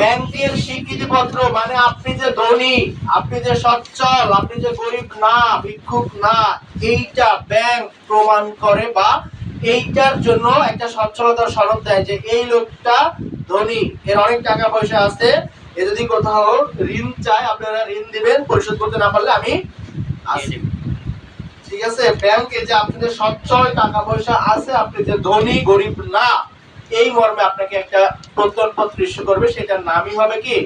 ব্যাংকের স্বীকৃতিপত্র মানে আপনি যে ধনী, আপনি যে সচ্ছল, আপনি যে গরিব না, ভিক্ষুক না, এইটা ব্যাংক প্রমাণ করে বা এইটার জন্য একটা সচ্ছলতার সনদ দেয় যে এই লোকটা ধনী। এর অনেক টাকা পয়সা আছে। এ যদি কোথাও ঋণ চায়, আপনারা ঋণ দিবেন, পরিশোধ করতে না পারলে আমি আসি। ঠিক আছে? ব্যাংকে যে আপনাদের সচ্ছল টাকা পয়সা আছে, আপনি যে ধনী, গরিব না এই মর্মে আপনাকে একটা প্রত্যয়নপত্র ইস্যু করবে সেটার নামই হবে কি?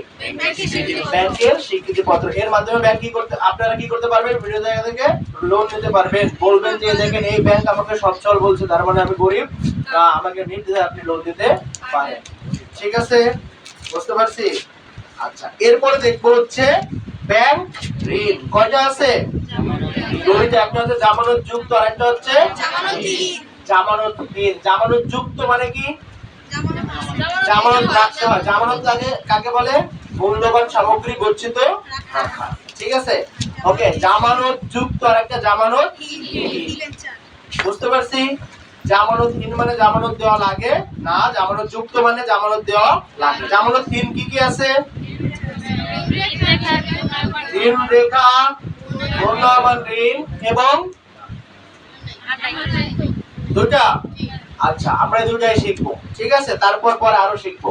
ব্যাংকের স্বীকৃতি পত্র। এর মাধ্যমে ব্যাংক কি করতে আপনারা কি করতে পারবেন? ভিডিও জায়গা থেকে লোন নিতে পারবেন। বলবেন যে দেখেন এই ব্যাংক আমাকে সচ্ছল বলছে তার মানে আমি গরিব। আমাকে নির্দ্বিধায় আপনি লোন দিতে পারেন। ঠিক আছে? বুঝতে পারছি? আচ্ছা এরপরে দেখব হচ্ছে ব্যাংক ঋণ। কয়টা আছে? দুইটা। একটা হচ্ছে জামানত যুক্ত আর একটা হচ্ছে জামানত ঋণ। জামানত যুক্ত মানে কি? জামানত রাখতে হয়। জামানত কাকে বলে? মূল্যবান সামগ্রী গচ্ছিত ঠিক আছে? ওকে জামানত যুক্ত আর একটা জামানত বুঝতে পারছি? জামানত মানে জামানত দেওয়া লাগে। না, জামানত যুক্ত মানে জামানত দেওয়া লাগে। জামানত হীন কি কি আছে? ঋণ রেখা, মূল্যবান ঋণ এবং দুটা আচ্ছা আমরা দুটাই শিখব। ঠিক আছে? তারপর পর আরও শিখব।